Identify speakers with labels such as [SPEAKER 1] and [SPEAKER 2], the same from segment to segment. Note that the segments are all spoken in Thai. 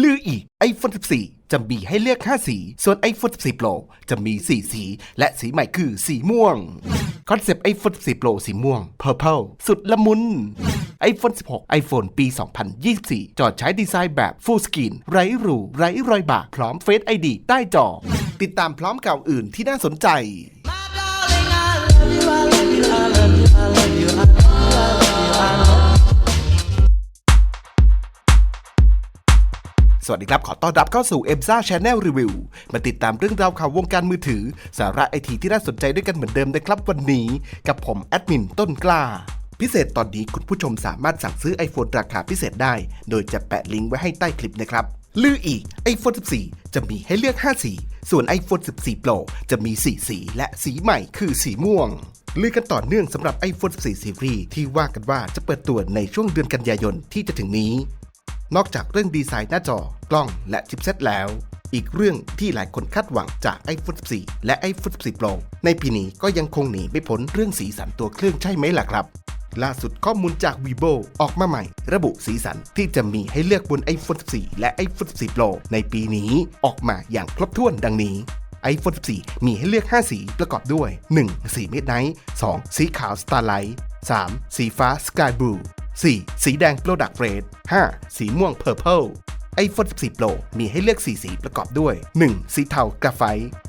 [SPEAKER 1] ลืออีก iPhone 14 จะมีให้เลือก 5 สี ส่วน iPhone 14 Pro จะมี 4 สี และสีใหม่คือสีม่วง คอนเซปต์ iPhone 14 Pro สีม่วง Purple สุดละมุน iPhone 16 iPhone ปี 2024 จอดใช้ดีไซน์แบบ Full Screen ไร้รูไร้รอยบากพร้อม Face ID ใต้จอ ติดตามพร้อมข่าวอื่นที่น่าสนใจ สวัสดีครับ ขอต้อนรับเข้าสู่ e m s a Channel Review มาติดตามเรื่องราวข่าววงการมือถือ สาระไอทีที่น่าสนใจด้วยกันเหมือนเดิมนะครับวันนี้ กับผมแอดมินต้นกล้า พิเศษตอนนี้คุณผู้ชมสามารถสั่งซื้อ iPhone ราคาพิเศษได้ โดยจะแปะลิงก์ไว้ให้ใต้คลิปนะครับลืออีก iPhone 14 จะมีให้เลือก 5 สี ส่วน iPhone 14 Pro จะมี 4 สี และสีใหม่คือสีม่วงลือกันต่อเนื่องสำหรับ iPhone 14 Series ที่ว่ากันว่าจะเปิดตัวในช่วงเดือนกันยายนที่จะถึงนี้ นอกจากเรื่องดีไซน์หน้าจอกล้องและชิปเซ็ตแล้ว อีกเรื่องที่หลายคนคาดหวังจาก iPhone 14 และ iPhone 14 Pro ในปีนี้ก็ยังคงหนีไม่พ้นเรื่องสีสันตัวเครื่องใช่ไหมล่ะครับ ล่าสุดข้อมูลจาก vivo ออกมาใหม่ ระบุสีสันที่จะมีให้เลือกบน iPhone 14 และ iPhone 14 Pro ในปีนี้ออกมาอย่างครบถ้วนดังนี้ iPhone 14 มีให้เลือก 5 สีประกอบด้วย 1. สี Midnight 2. สีขาว Starlight 3. สีฟ้า Sky Blue 4. สีแดง Product Red 5. สีม่วง Purple iPhone 14 Pro มีให้เลือก 4 สีประกอบด้วย 1. สีเทากราไฟ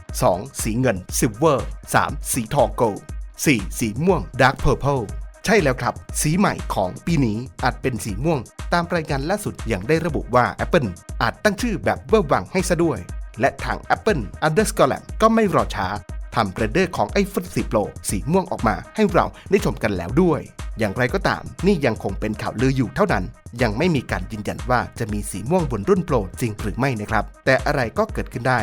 [SPEAKER 1] 2. สีเงิน Silver 3. สีทอง Gold 4. สีม่วง Dark Purple ใช่แล้วครับ สีใหม่ของปีนี้อาจเป็นสีม่วง ตามรายงานล่าสุดอย่างได้ระบุว่า Apple อาจตั้งชื่อแบบเวอร์วังให้ซะด้วย และทาง Apple Underscore Lab ก็ไม่รอช้าทำเรนเดอร์ของ iPhone 14 Pro สีม่วงออกมาให้เราได้ชมกันแล้วด้วย อย่างไรก็ตาม นี่ยังคงเป็นข่าวลืออยู่เท่านั้น ยังไม่มีการยืนยันว่าจะมีสีม่วงบนรุ่นโปรจริงหรือไม่นะครับ แต่อะไรก็เกิดขึ้นได้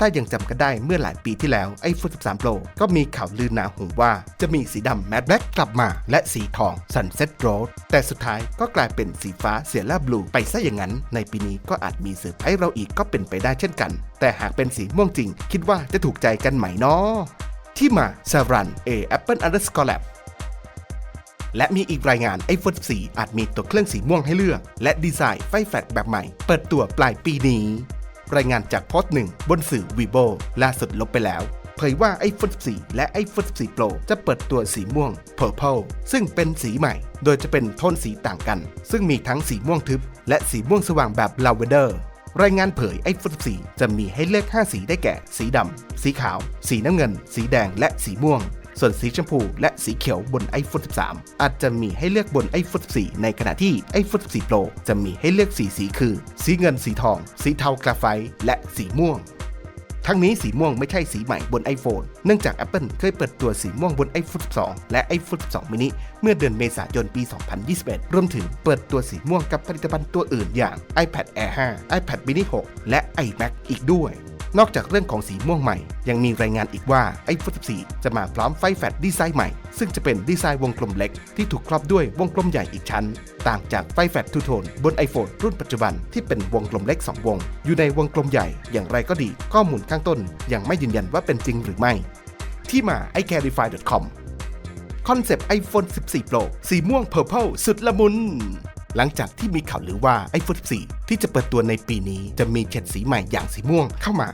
[SPEAKER 1] ถ้ายังจำกันได้เมื่อหลายปีที่แล้ว iPhone 13 Pro ก็มีข่าวลือหนาหูว่าจะมีสีดำ Matte Black กลับมา และสีทอง Sunset Road แต่สุดท้ายก็กลายเป็นสีฟ้าเสียล่าบลูไปซะอย่างนั้น ในปีนี้ก็อาจมีเซอร์ไพรส์เราอีกก็เป็นไปได้เช่นกัน แต่หากเป็นสีม่วงจริง คิดว่าจะถูกใจกันไหมเนาะที่มา Saran A Apple Underscore Lab และมีอีกรายงาน iPhone 14 อาจมีตัวเครื่องสีม่วงให้เลือก และดีไซน์ไฟแฟลชแบบใหม่ เปิดตัวปลายปีนี้ รายงานจากโพสต์หนึ่งบนสื่อ Vivo ล่าสุดลบไปแล้วเผยว่า iPhone 14 และ iPhone 14 Pro จะเปิดตัวสีม่วง Purple ซึ่งเป็นสีใหม่ โดยจะเป็นโทนสีต่างกัน ซึ่งมีทั้งสีม่วงทึบ และสีม่วงสว่างแบบ Lavender รายงานเผย iPhone 14 จะมีให้เลือก 5 สีได้แก่ สีดำ สีขาว สีน้ำเงิน สีแดง และสีม่วง ส่วนสีชมพูและสีเขียวบน iPhone 13 อาจจะมีให้เลือกบน iPhone 14 ในขณะที่ iPhone 14 Pro จะมีให้เลือกสีสีคือ สีเงินสีทอง สีเทากราไฟต์และสีม่วงทั้งนี้สีม่วงไม่ใช่สีใหม่บน iPhone เนื่องจาก Apple เคยเปิดตัวสีม่วงบน iPhone 12 และ iPhone 12 mini เมื่อเดือนเมษายนปี 2021 รวมถึงเปิดตัวสีม่วงกับผลิตภัณฑ์ตัวอื่นอย่าง iPad Air 5 iPad mini 6 และ iMac อีกด้วย นอกจากเรื่องของสีม่วงใหม่ ยังมีรายงานอีกว่า iPhone 14 จะมาพร้อมไฟแฟลชดีไซน์ใหม่ ซึ่งจะเป็นดีไซน์วงกลมเล็ก ที่ถูกครอบด้วยวงกลมใหญ่อีกชั้น ต่างจากไฟแฟลชทูโทนบน iPhone รุ่นปัจจุบันที่เป็นวงกลมเล็ก 2 วง อยู่ในวงกลมใหญ่อย่างไรก็ดี ข้อมูลข้างต้นยังไม่ยืนยันว่าเป็นจริงหรือไม่ ที่มา iCarify.com คอนเซปต์ iPhone 14 Pro สีม่วง Purple สุดละมุน หลังจากที่มีข่าวลือว่า iPhone 14 ที่จะเปิดตัวในปีนี้จะมีเฉดสีใหม่อย่างสีม่วงเข้ามา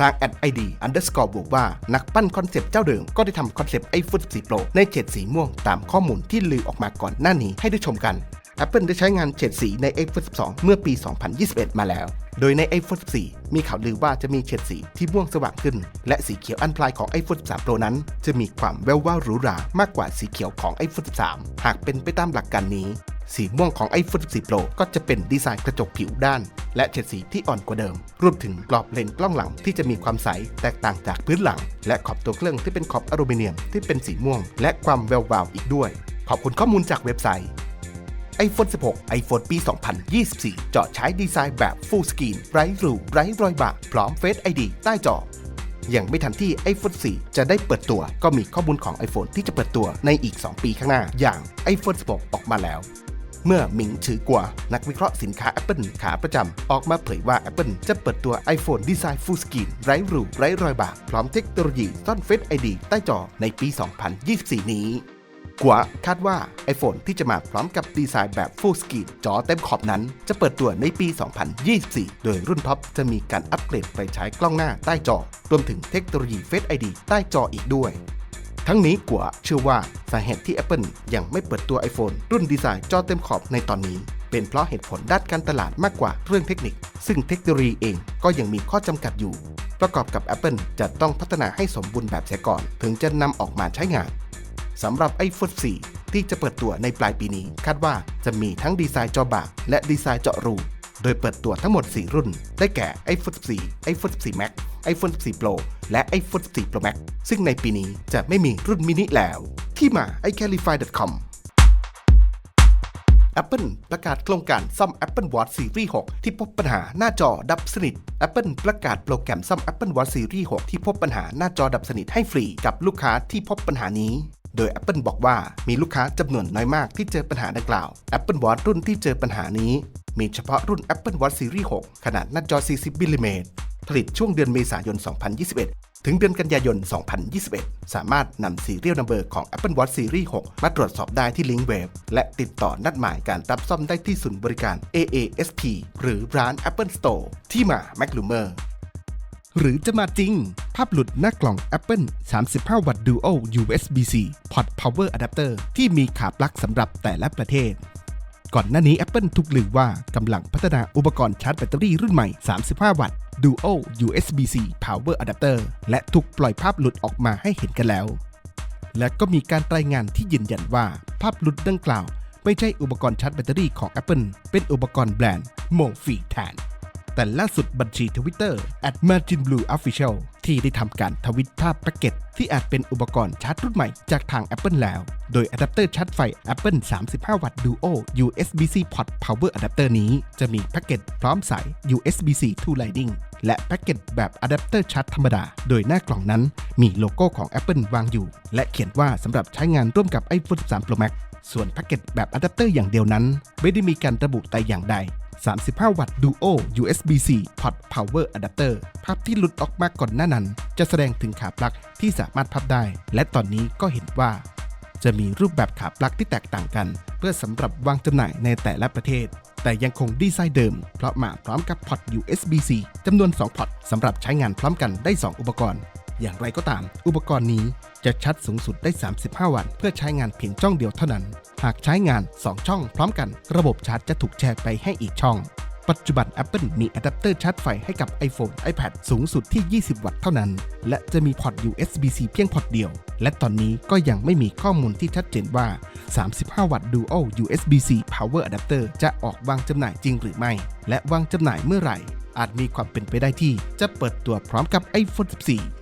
[SPEAKER 1] ทาง ad id underscore บอกว่านักปั้นคอนเซปต์เจ้าเดิมก็ได้ทำคอนเซปต์ iPhone 14 Pro ในเฉดสีม่วงตามข้อมูลที่ลือออกมาก่อนหน้านี้ให้ได้ชมกัน Apple ได้ใช้งานเฉดสีใน iPhone 12 เมื่อปี 2021 มาแล้ว โดยใน iPhone 14 มีข่าวลือว่าจะมีเฉดสีที่ม่วงสว่างขึ้น และสีเขียวอันพลายของ iPhone 13 Pro นั้น จะมีความแวววาวหรูหรามากกว่าสีเขียวของ iPhone 13 หากเป็นไปตามหลักการนี้ สีม่วงของ iPhone 14 Pro ก็จะเป็นดีไซน์กระจกผิวด้าน และเฉดสีที่อ่อนกว่าเดิม รวมถึงกรอบเลนส์กล้องหลังที่จะมีความใสแตกต่างจากพื้นหลัง และขอบตัวเครื่องที่เป็นขอบอลูมิเนียมที่เป็นสีม่วง และความแวววาวอีกด้วย ขอบคุณข้อมูลจากเว็บไซต์ iPhone 16 iPhone ปี 2024จอใช้ดีไซน์แบบ Full Screen ไร้รูไร้รอยบากพร้อม Face ID ใต้จอยังไม่ทันที่ iPhone 4 จะได้เปิดตัว ก็มีข้อมูลของ iPhone ที่จะเปิดตัวในอีก 2 ปีข้างหน้า อย่าง iPhone 16 ออกมาแล้ว เมื่อหมิงถือกว่า นักวิเคราะห์สินค้า Apple ขาประจำ ออกมาเผยว่า Apple จะเปิดตัว iPhone ดีไซน์ Full Screen ไร้รูไร้รอยบากพร้อมเทคโนโลยีซ่อน Face ID ใต้จอในปี 2024 นี้กัวคาดว่า iPhone ที่จะมาพร้อมกับดีไซน์แบบ Full Screen จอเต็มขอบนั้น จะเปิดตัวในปี 2024 โดยรุ่นท็อปจะมีการอัปเกรดไปใช้กล้องหน้าใต้จอ รวมถึงเทคโนโลยี Face ID ใต้จออีกด้วย ทั้งนี้กัวเชื่อว่าสาเหตุที่ Apple ยังไม่เปิดตัว iPhone รุ่นดีไซน์จอเต็มขอบในตอนนี้ เป็นเพราะเหตุผลด้านการตลาดมากกว่าเรื่องเทคนิค ซึ่งเทคโนโลยีเองก็ยังมีข้อจำกัดอยู่ ประกอบกับ Apple จะต้องพัฒนาให้สมบูรณ์แบบเสียก่อน ถึงจะนำออกมาใช้งานสำหรับ iPhone 4 ที่จะเปิดตัวในปลายปีนี้ คาดว่าจะมีทั้งดีไซน์จอบากและดีไซน์เจาะรู โดยเปิดตัวทั้งหมด 4 รุ่น ได้แก่ iPhone 4 iPhone 4 Max iPhone 4 Pro และ iPhone 4 Pro Max ซึ่งในปีนี้จะไม่มีรุ่นมินิแล้ว ที่มา iCalify.com Apple ประกาศโครงการซ่อม Apple Watch Series 6 ที่พบปัญหาหน้าจอดับสนิท Apple ประกาศโปรแกรมซ่อม Apple Watch Series 6 ที่พบปัญหาหน้าจอดับสนิทให้ฟรีกับลูกค้าที่พบปัญหานี้ โดย Apple บอกว่ามีลูกค้าจำนวนน้อยมากที่เจอปัญหาดังกล่าว Apple Watch รุ่นที่เจอปัญหานี้ มีเฉพาะรุ่น Apple Watch Series 6 ขนาดหน้าจอ 40มิลลิเมตร ลิตช่วงเดือนเมษายน 2021 ถึงเดือนกันยายน 2021 สามารถนำซีเรียลนัมเบอร์ของ Apple Watch Series 6 มาตรวจสอบได้ที่ลิงก์เว็บและติดต่อนัดหมายการรับซ่อมได้ที่ศูนย์บริการ AASP หรือร้าน Apple Store ที่มา m a c l u m e r หรือจะมาจริง ภาพหลุดหน้ากล่อง Apple 35 วัตต์ Dual USB-C Port Power Adapter ที่มีขาปลั๊กสำหรับแต่ละประเทศ ก่อนหน้านี้ Apple ถูกลือว่ากำลังพัฒนาอุปกรณ์ชาร์จแบตเตอรี่รุ่นใหม่ 35 วัตต์ Dual USB-C Power Adapter และถูกปล่อยภาพหลุดออกมาให้เห็นกันแล้ว และก็มีการรายงานที่ยืนยันว่าภาพหลุดดังกล่าว ไม่ใช่อุปกรณ์ชาร์จแบตเตอรี่ของ Apple เป็นอุปกรณ์แบรนด์โมฟีแทน แต่ล่าสุดบัญชี Twitter @marginblueofficial ที่ได้ทำการทวิตภาพแพ็กเกจที่อาจเป็นอุปกรณ์ชาร์จรุ่นใหม่จากทาง Apple แล้ว โดยอะแดปเตอร์ชาร์จไฟ Apple 35 วัตต์ Duo USB-C Port Power Adapter นี้จะมีแพ็กเกจพร้อมสาย USB-C to Lightning และแพ็กเกจแบบอะแดปเตอร์ชาร์จธรรมดา โดยหน้ากล่องนั้นมีโลโก้ของ Apple วางอยู่ และเขียนว่าสำหรับใช้งานร่วมกับ iPhone 13 Pro Max ส่วนแพ็กเกจแบบอะแดปเตอร์อย่างเดียวนั้น ไม่ได้มีการระบุแต่อย่างใด 35 วัตต์ Duo USB-C Port Power Adapter ภาพที่หลุดออกมาก่อนหน้านั้น จะแสดงถึงขาปลั๊กที่สามารถพับได้ และตอนนี้ก็เห็นว่า จะมีรูปแบบขาปลั๊กที่แตกต่างกัน เพื่อสำหรับวางจำหน่ายในแต่ละประเทศ แต่ยังคงดีไซน์เดิม เพราะมาพร้อมกับพอร์ต USB-C จำนวน 2 พอร์ตสำหรับใช้งานพร้อมกันได้ 2 อุปกรณ์ อย่างไรก็ตาม อุปกรณ์นี้จะชาร์จสูงสุดได้ 35 วัตต์เพื่อใช้งานเพียงช่องเดียวเท่านั้น หากใช้งาน 2 ช่องพร้อมกัน ระบบชาร์จจะถูกแชร์ไปให้อีกช่อง ปัจจุบัน Apple มีอะแดปเตอร์ชาร์จไฟให้กับ iPhone iPad สูงสุดที่ 20 วัตต์เท่านั้น และจะมีพอร์ต USB-C เพียงพอร์ตเดียว และตอนนี้ก็ยังไม่มีข้อมูลที่ชัดเจนว่า 35 วัตต์ Dual USB-C Power Adapter จะออกวางจำหน่ายจริงหรือไม่ และวางจำหน่ายเมื่อไหร่ อาจมีความเป็นไปได้ที่จะเปิดตัวพร้อมกับ iPhone 14